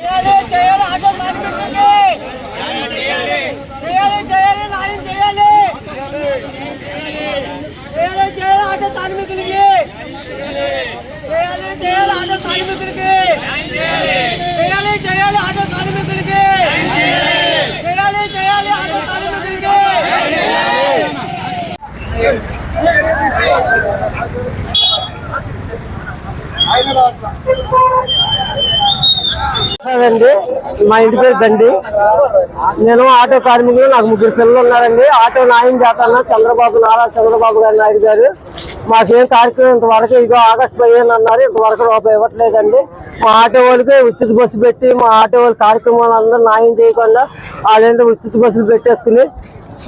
చేయాలి చేయాలి ఆటో కార్మికులకి చేయాలి చేయాలి న్యాయం చేయాలి చేయాలి చేయాలి ఆటో కార్మికులకి. చేయాలి చేయాలి ఆటో కార్మికులకి. చేయాలి చేయాలి ఆటో కార్మికులకి. చేయాలి చేయాలి ఆటో కార్మికులకి. అండి మా ఇంటి పేరు దండి. నేను ఆటో కార్మికులు నాకు ముగ్గురు పిల్లలు ఉన్నారండి. ఆటో న్యాయం చేస్తాను చంద్రబాబు నారా చంద్రబాబు గారు నాయుడు గారు. మాకేం కార్యక్రమం ఇంతవరకు ఇదిగో ఆగస్టు పదిహేను అన్నారు ఇంతవరకు రూపాయి ఇవ్వట్లేదండి. మా ఆటో వాళ్ళకి ఉచిత బస్సు పెట్టి మా ఆటో వాళ్ళ కార్యక్రమాలు అందరూ న్యాయం చేయకుండా వాళ్ళేంటో ఉచిత బస్సులు పెట్టేసుకుని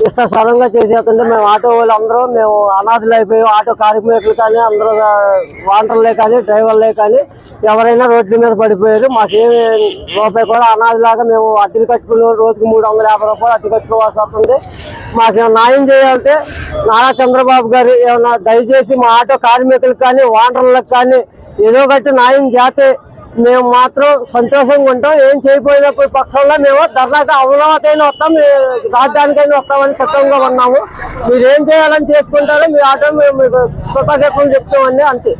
ఇష్టాసారంగా చేసేస్తుంటే మేము ఆటో వాళ్ళందరూ మేము అనాథలు అయిపోయి ఆటో కార్మికులు కానీ అందరూ వాంటర్లే కానీ డ్రైవర్లే కానీ ఎవరైనా రోడ్ల మీద పడిపోయారు. మాకేమి రూపాయి కూడా అనాథలాగా మేము అద్దెలు కట్టుకుని రోజుకి మూడు వందల యాభై రూపాయలు అద్దె కట్టుకోవాల్సి వస్తుంది. మాకేమైనా న్యాయం చేయాలంటే నారా చంద్రబాబు గారు ఏమన్నా దయచేసి మా ఆటో కార్మికులకు కానీ వాంటర్లకు కానీ ఏదో ఒకటి న్యాయం చేస్తే మేము మాత్రం సంతోషంగా ఉంటాం ఏం చేయకపోయినప్పుడు పక్షంలో మేము ధర్నాకి అమరావతిలో వస్తాం రాజధానికైనా వస్తామని సిద్ధంగా ఉన్నాము మీరు ఏం చేయాలని చేసుకుంటారో మీ ఆటో మేము కృతజ్ఞతలు చెప్తామండి అంతే